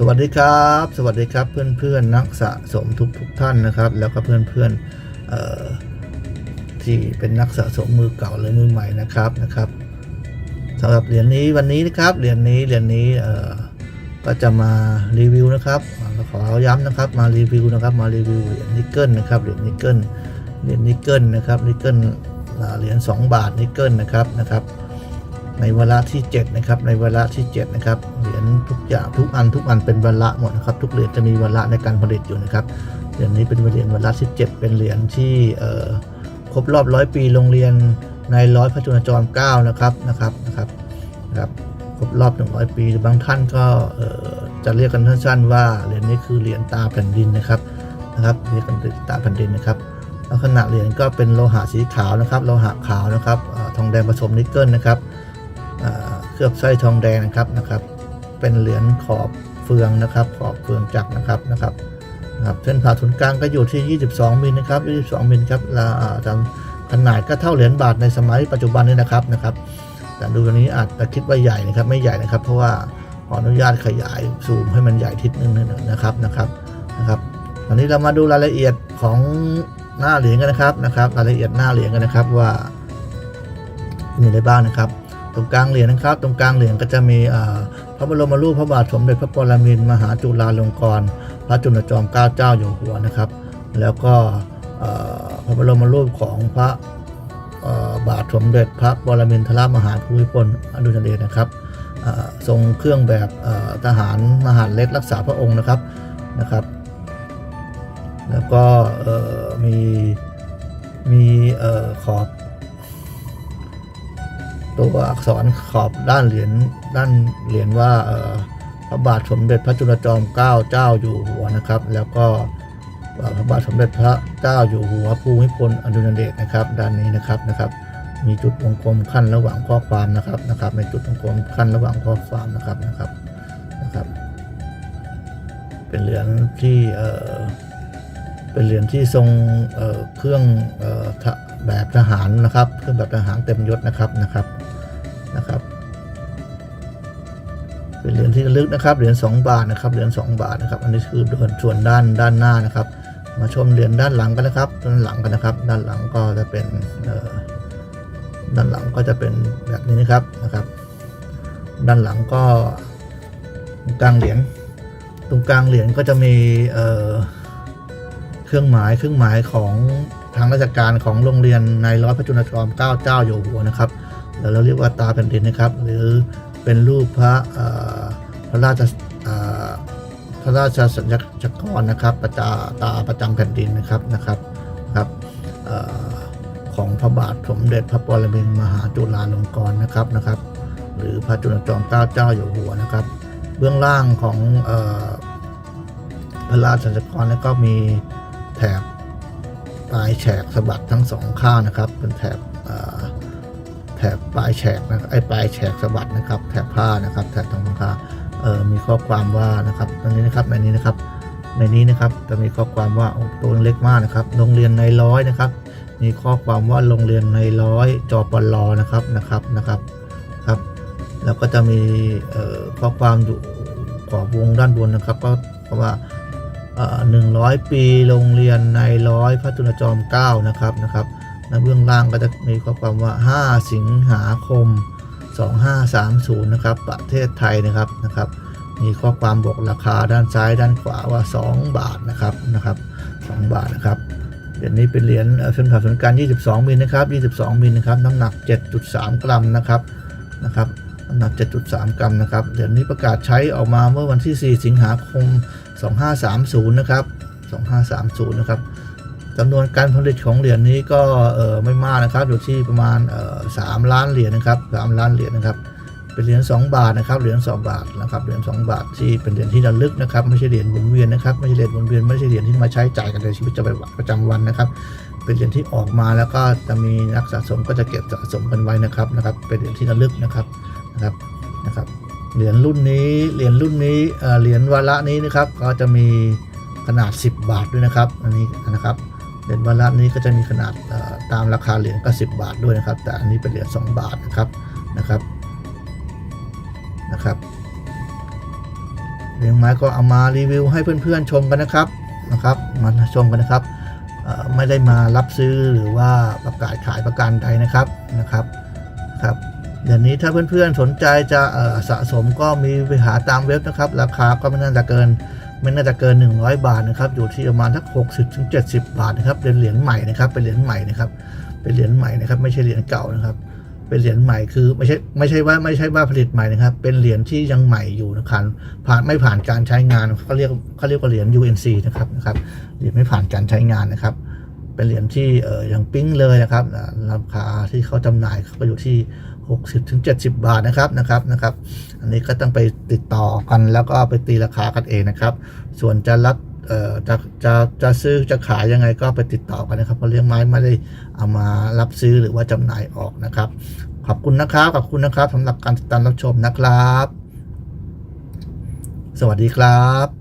สวัสดีครับ สวัสดีครับเพื่อนเพื่อนๆนักสะสมทุกทุกท่านนะครับ แล้วก็เพื่อนเพื่อนๆเอ่อที่เป็นนักสะสมมือเก่าหรือมือใหม่นะครับนะครับสำหรับเหรียญนี้วันนี้นะครับเหรียญนี้เหรียญนี้ก็จะมารีวิวนะครับขอย้ำนะครับมารีวิวนะครับมารีวิวเหรียญนิกเกิลนะครับเหรียญนิกเกิลเหรียญนิกเกิลนะครับนิกเกิลเหรียญ2บาทนิกเกิลนะครับนะครับในเวลาที่ 7 นะครับ ในเวลาที่ 7 นะครับ เหรียญทุกอย่างทุกอันทุกอันเป็นวาระหมดนะครับทุกเหรียญจะมีวาระในการผลิตอยู่นะครับเหรียญนี้เป็นเหรียญวาระที่7เป็นเหรียญที่ครบรอบร้อยปีโรงเรียนในร้อยพระจุลจอมเก้านะครับนะครับนะครับนะครับครบรอบ 100 ปีบางท่านก็จะเรียกกันสั้นๆว่าเหรียญนี้คือเหรียญตาแผ่นดินนะครับนะครับเรียกกันตาแผ่นดินนะครับลักษณะเหรียญก็เป็นโลหะสีขาวนะครับโลหะขาวนะครับทองแดงผสมนิกเกิลนะครับเคลือบสร้อยทองแดงนะครับนะครับ เป็นเหรียญขอบเฟืองนะครับ ขอบเฟืองจักรนะครับนะครับนะครับเส้นผ่าศูนย์กลางก็อยู่ที่ 22มิลนะครับ22มิลครับแล้วอ่าตามขนาดก็เท่าเหรียญบาทในสมัยปัจจุบันนี้นะครับนะครับ แต่ดูตรงนี้อาจจะคิดว่าใหญ่นะครับ ไม่ใหญ่นะครับ เพราะว่าขออนุญาตขยายซูมให้มันใหญ่ทิศนึงนะครับนะครับนะครับตอนนี้เรามาดูรายละเอียดของหน้าเหรียญกันนะครับนะครับ รายละเอียดหน้าเหรียญกันนะครับว่ามีอะไรบ้างนะครับ ตรงกลางเหรียญนะครับ ตรงกลางเหรียญก็จะมีพระบรมรูปพระบาทสมเด็จพระปรมินทรมหาจุฬาลงกรณ์พระจุลจอมเกล้าเจ้าอยู่หัวนะครับ แล้วก็พระบรมรูปของพระบาทสมเด็จพระปรมินทรมหาภูมิพลอดุลยเดชนะครับทรงเครื่องแบบทหารมหาเล็กรักษาพระองค์นะครับนะครับ แล้วก็มีมีขอบ ตัวอักษรขอบด้านเหรียญด้านเหรียญว่าพระบาทสมเด็จพระจุลจอมเกล้าเจ้าอยู่หัวนะครับ แล้วก็พระบาทสมเด็จพระเจ้าอยู่หัวภูมิพลอดุลยเดชนะครับ ด้านนี้นะครับนะครับ มีจุดวงกลมขั้นระหว่างข้อความนะครับนะครับในจุดวงกลมขั้นระหว่างข้อความนะครับนะครับนะครับ เป็นเหรียญที่เออเป็นเหรียญที่ทรงเครื่องเอ่อ แบบทหารนะครับเครื่องแบบทหารเต็มยศนะครับนะครับนะครับ เป็นเหรียญที่ระลึกนะครับเหรียญ2บาทนะครับเหรียญ2บาทนะครับ อันนี้คือส่วนด้านด้านหน้านะครับ มาชมเหรียญด้านหลังกันนะครับด้านหลังกันนะครับ ด้านหลังก็จะเป็นด้านหลังก็จะเป็นแบบนี้นะครับนะครับ ด้านหลังก็ตรงกลางเหรียญตรงกลางเหรียญก็จะมีเครื่องหมายเครื่องหมายของ ทางราชการของโรงเรียนในร้อยพระจุลจอมเกล้าเจ้าอยู่หัวนะครับแล้วเราเรียกว่าตาแผ่นดินนะครับ หรือเป็นรูปพระพระราชพระราชสัญลักษณ์นะครับประจาตาประจำแผ่นดินนะครับนะครับครับอของพระบาทสมเด็จพระปรมินทรมหาจุฬาลงกรณ์นะครับนะครับ หรือพระจุลจอมเกล้าเจ้าอยู่หัวนะครับ เบื้องล่างของอพระราชสัญลักษณ์แล้วก็มีแถบ ปลายแฉกสะบัดทั้งสองข้างนะครับ เป็นแถบแถบปลายแฉกนะไอ้ปลายแฉกสะบัดนะครับ แถบผ้านะครับแถบทองคำเอ่อมีข้อความว่านะครับตรงนี้นะครับในนี้นะครับในนี้นะครับจะมีข้อความว่าตัวเล็กมากนะครับ โรงเรียนในร้อยนะครับ มีข้อความว่าโรงเรียนในร้อยจอปลนะครับนะครับนะครับครับแล้วก็จะมีข้อความอยู่ขอบวงด้านบนนะครับ ก็เพราะว่า หนึ่งร้อยปีโรงเรียนในร้อยพระจุลจอมเกล้านะครับนะครับในเบื้องล่างก็จะมีข้อความว่า 5 สิงหาคม 2530 นะครับ ประเทศไทยนะครับนะครับ มีข้อความบอกราคาด้านซ้ายด้านขวาว่า 2 บาทนะครับนะครับ2บาทนะครับเหรียญนี้เป็นเหรียญเอ่อเส้นผ่าศูนย์กลาง22มิลนะครับ 22มิลนะครับ น้ำหนัก 7.3 กรัมนะครับนะครับน้ำหนัก 7.3 กรัมนะครับ เหรียญนี้ประกาศใช้ออกมาเมื่อวันที่ 4 สิงหาคม 2530 นะครับ 2530 นะครับจำนวนการผลิตของเหรียญนี้ก็เออไม่มากนะครับ อยู่ที่ประมาณเออสามล้านเหรียญนะครับสามล้านเหรียญนะครับ เป็นเหรียญ2บาทนะครับ เหรียญ2บาทนะครับ เหรียญ2บาทที่เป็นเหรียญที่ระลึกนะครับ ไม่ใช่เหรียญหมุนเวียนนะครับ ไม่ใช่เหรียญหมุนเวียน ไม่ใช่เหรียญที่มาใช้จ่ายกันในชีวิตประจำวันนะครับ เป็นเหรียญที่ออกมาแล้วก็จะมีนักสะสมก็จะเก็บสะสมกันไว้นะครับ นะครับ เป็นเหรียญที่ระลึกนะครับ นะครับ นะครับ เหรียญรุ่นนี้เหรียญรุ่นนี้เหรียญวาระนี้นะครับ ก็จะมีขนาด 10 บาทด้วยนะครับ อันนี้นะครับเหรียญวาระนี้ก็จะมีขนาดตามราคาเหรียญก็ 10 บาทด้วยนะครับ แต่อันนี้เป็นเหรียญ2บาทนะครับนะครับนะครับเหรียญไม้ก็เอามารีวิวให้เพื่อนๆชมกันนะครับนะครับมาชมกันนะครับไม่ได้มารับซื้อหรือว่าประกาศขายประกันใดนะครับนะครับครับ เดี๋ยวนี้ถ้าเพื่อนๆสนใจจะสะสมก็มีไปหาตามเว็บนะครับ ราคาก็ไม่น่าจะเกิน ไม่น่าจะเกิน 100 บาทนะครับ อยู่ที่ประมาณทัก60ถึง70 บาทนะครับเป็นเหรียญใหม่นะครับเป็นเหรียญใหม่นะครับเป็นเหรียญใหม่นะครับ ไม่ใช่เหรียญเก่านะครับ เป็นเหรียญใหม่คือไม่ใช่ไม่ใช่ว่าไม่ใช่ว่าผลิตใหม่นะครับ เป็นเหรียญที่ยังใหม่อยู่นะครับผ่านไม่ผ่านการใช้งานเขาเรียกเขาเรียกว่าเหรียญ UNC นะครับนะครับเหรียญไม่ผ่านการใช้งานนะครับเป็นเหรียญที่เออยังปิ้งเลยนะครับราคาที่เขาจำหน่ายก็อยู่ที่ 60ถึง70 บาทนะครับนะครับนะครับ อันนี้ก็ต้องไปติดต่อกันแล้วก็ไปตีราคากันเองนะครับ ส่วนจะรับเอ่อจะจะจะซื้อจะขายยังไงก็ไปติดต่อกันนะครับเพราะเลี้ยงไม้ไม่ได้เอามารับซื้อหรือว่าจำหน่ายออกนะครับ ขอบคุณนะครับขอบคุณนะครับสำหรับการติดตามรับชมนะครับ สวัสดีครับ